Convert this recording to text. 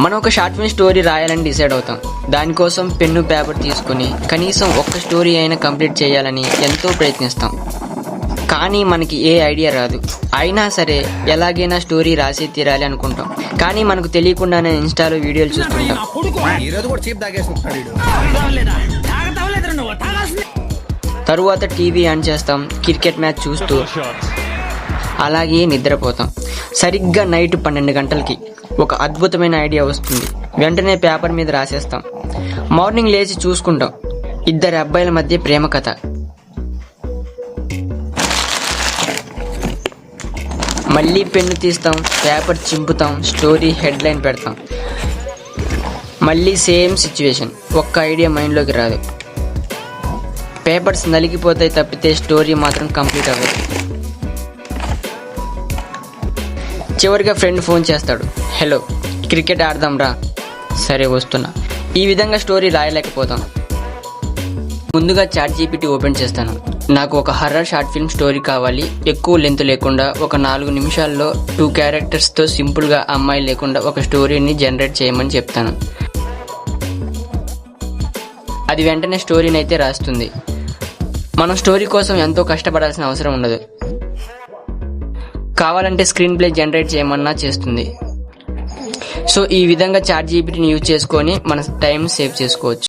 మనం ఒక short film story రాయాలని డిసైడ్ అవుతాం. దానికోసం పెన్ను పేపర్ తీసుకుని కనీసం ఒక్క స్టోరీ అయినా కంప్లీట్ చేయాలని ఎంతో ప్రయత్నిస్తాం. కానీ మనకి ఏ ఐడియా రాదు. అయినా సరే ఎలాగైనా స్టోరీ రాసి తీరాలి అనుకుంటాం. కానీ మనకు తెలియకుండానే ఇన్స్టాలో వీడియోలు చూస్తుంటాం. తరువాత టీవీ ఆన్ చేస్తాం. క్రికెట్ మ్యాచ్ చూస్తూ అలాగే నిద్రపోతాం. సరిగ్గా నైట్ పన్నెండు గంటలకి ఒక అద్భుతమైన ఐడియా వస్తుంది. వెంటనే పేపర్ మీద రాసేస్తాం. మార్నింగ్ లేచి చూసుకుంటాం. ఇద్దరు అబ్బాయిల మధ్య ప్రేమ కథ. మళ్ళీ పెన్ను తీస్తాం పేపర్ చింపుతాం స్టోరీ హెడ్లైన్ పెడతాం. మళ్ళీ సేమ్ సిచ్యువేషన్. ఒక్క ఐడియా మైండ్లోకి రాదు. పేపర్స్ నలిగిపోతాయి తప్పితే స్టోరీ మాత్రం కంప్లీట్ అవ్వదు. చివరిగా ఫ్రెండ్ ఫోన్ చేస్తాడు. హలో క్రికెట్ ఆడదాం రా. సరే వస్తున్నా. ఈ విధంగా స్టోరీ రాయలేకపోతాం. ముందుగా చాట్ జీపీటీ ఓపెన్ చేస్తాను. నాకు ఒక హర్రర్ షార్ట్ ఫిల్మ్ స్టోరీ కావాలి. ఎక్కువ లెంత్ లేకుండా ఒక నాలుగు నిమిషాల్లో టూ క్యారెక్టర్స్తో సింపుల్గా అమ్మాయి లేకుండా ఒక స్టోరీని జనరేట్ చేయమని చెప్తాను. అది వెంటనే స్టోరీని అయితే రాస్తుంది. మనం స్టోరీ కోసం ఎంతో కష్టపడాల్సిన అవసరం ఉండదు. కావాలంటే స్క్రీన్ ప్లే జనరేట్ చేయమన్నా చేస్తుంది. సో ఈ విధంగా చాట్ జీబీటీని యూజ్ చేసుకొని మన టైం సేవ్ చేసుకోవచ్చు.